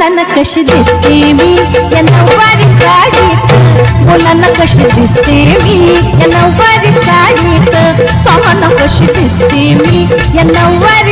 कशी दिसते मी? या नऊवारी साडीत मुलांना कशी दिसते मी? या नऊवारी साडीत सांगा कशी दिसते मी? या नऊवारी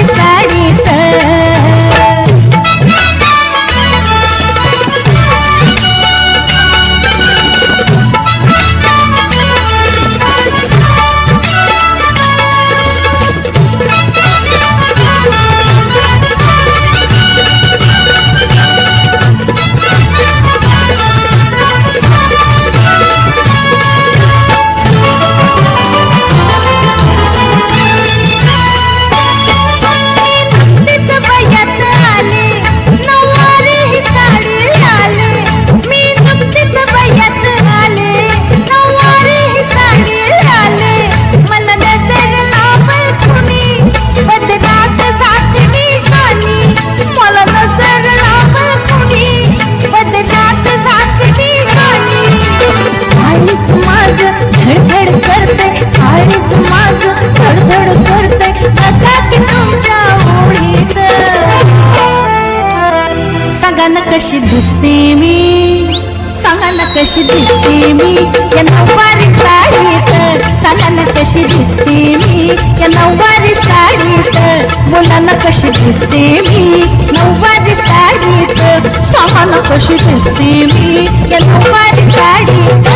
सांगा ना कशी दिसते मी. सांगा ना कशी दिसते मी. या नऊवारी साडीत सांगा ना कशी दिसते मी. या नऊवारी साडीत बोला ना कशी दिसते मी. नऊवारी साडीत सांगा ना कशी दिसते मी. या नऊवारी साडीत